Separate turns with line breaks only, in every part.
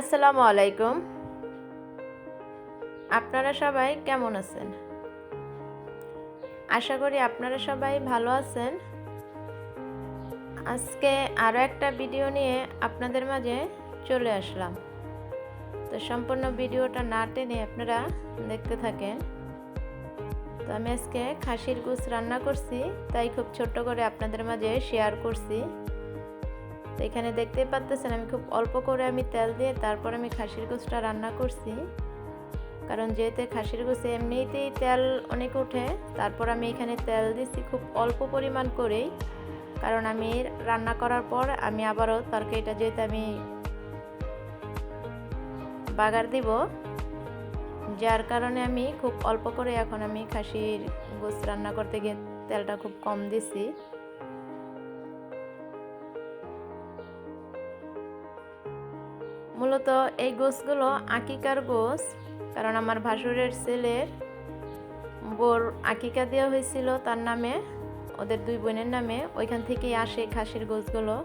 আসসালামু আলাইকুম। আপনারা সবাই কেমন আছেন? আশা করি আপনারা সবাই ভালো আছেন। আজকে আরও একটা ভিডিও নিয়ে আপনাদের মাঝে চলে আসলাম। তো সম্পূর্ণ ভিডিওটা না টেনে আপনারা দেখতে থাকেন। তো আমি আজকে খাসির গুছ রান্না করছি, তাই খুব ছোট্ট করে আপনাদের মাঝে শেয়ার করছি। তো এখানে দেখতেই পাচ্তেছেন, আমি খুব অল্প করে আমি তেল দিয়ে তারপর আমি খাসির গোছটা রান্না করছি। কারণ যেহেতু খাসির গোছে এমনিতেই তেল অনেক ওঠে, তারপর আমি এখানে তেল দিচ্ছি খুব অল্প পরিমাণ করেই। কারণ আমি রান্না করার পর আমি আবারও তরকারিটা যেহেতু আমি বাগার দিব, যার কারণে আমি খুব অল্প করে এখন আমি খাসির গোছ রান্না করতে গিয়ে তেলটা খুব কম দিছি। মূলত এই গোছগুলো আকিকার গোছ, কারণ আমার ভাসুরের ছেলের বোর আকিকা দেওয়া হয়েছিল তার নামে, ওদের দুই বোনের নামে, ওইখান থেকেই আসে খাসির গোছগুলো।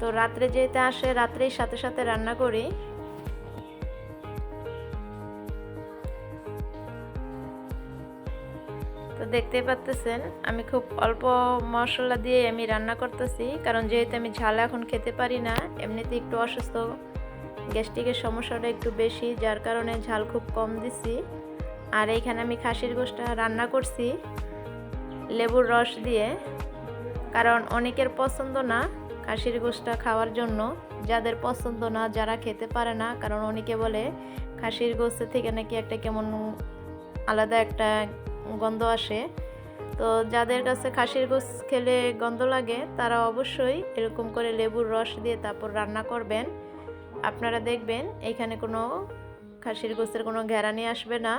তো রাত্রে যেতে আসে, রাত্রেই সাথে সাথে রান্না করি। তো দেখতে পাচ্তেছেন, আমি খুব অল্প মশলা দিয়ে আমি রান্না করতেছি, কারণ যেহেতু আমি ঝাল এখন খেতে পারি না এমনিতে একটু অসুস্থ, গ্যাস্ট্রিকের সমস্যাটা একটু বেশি, যার কারণে ঝাল খুব কম দিছি। আর এইখানে আমি খাসির গোষ্ঠটা রান্না করছি, লেবুর রস দিয়ে, কারণ অনেকের পছন্দ না খাসির গোষ্ঠটা খাওয়ার জন্য, যাদের পছন্দ না, যারা খেতে পারে না, কারণ অনেকে বলে খাসির গোস্তের থেকে নাকি একটা কেমন আলাদা একটা গন্ধ আসে। তো যাদের কাছে খাসির গোস খেলে গন্ধ লাগে, তারা অবশ্যই এরকম করে লেবুর রস দিয়ে তারপর রান্না করবেন। আপনারা দেখবেন এখানে কোনো খাসির গোস্তের কোনো ঘেরানি আসবে না।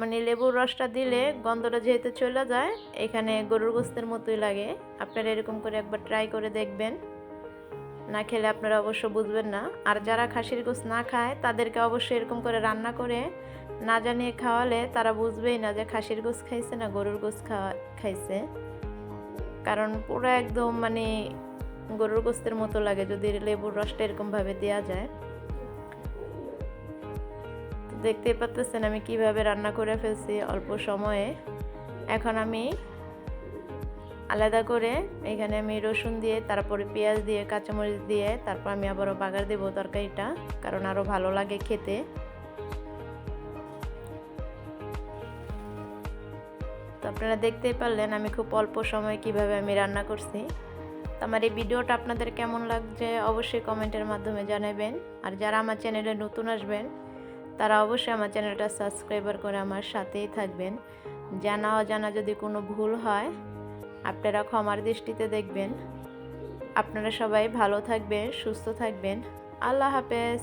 মানে লেবুর রসটা দিলে গন্ধটা যেহেতু চলে যায়, এখানে গরুর গোস্তের মতোই লাগে। আপনারা এরকম করে একবার ট্রাই করে দেখবেন। না খেলে আপনারা অবশ্য বুঝবেন না। আর যারা খাসির গোস্ত না খায়, তাদেরকে অবশ্যই এরকম করে রান্না করে না জানিয়ে খাওয়ালে তারা বুঝবেই না যে খাসির গোস খাইছে না গরুর গোস খাওয়া, খাইছে। কারণ পুরো একদম মানে গরুর গোস্তের মতো লাগে যদি লেবুর রসটা এরকমভাবে দেওয়া যায়। তো দেখতেই পাচ্তেছেন আমি কীভাবে রান্না করে ফেলছি অল্প সময়ে। এখন আমি আলাদা করে এখানে আমি রসুন দিয়ে, তারপরে পেঁয়াজ দিয়ে, কাঁচামরিচ দিয়ে, তারপর আমি আবারও বাগার দেবো তরকারিটা, কারণ আরও ভালো লাগে খেতে। তো আপনারা দেখতেই পারলেন আমি খুব অল্প সময় কীভাবে আমি রান্না করছি। তো আমার এই ভিডিওটা আপনাদের কেমন লাগছে অবশ্যই কমেন্টের মাধ্যমে জানাবেন। আর যারা আমার চ্যানেলে নতুন আসবেন, তারা অবশ্যই আমার চ্যানেলটা সাবস্ক্রাইবার করে আমার সাথেই থাকবেন। জানা অজানা যদি কোনো ভুল হয় আপনারা ক্ষমার দৃষ্টিতে দেখবেন। আপনারা সবাই ভালো থাকবেন সুস্থ থাকবেন। আল্লাহ হাফেজ।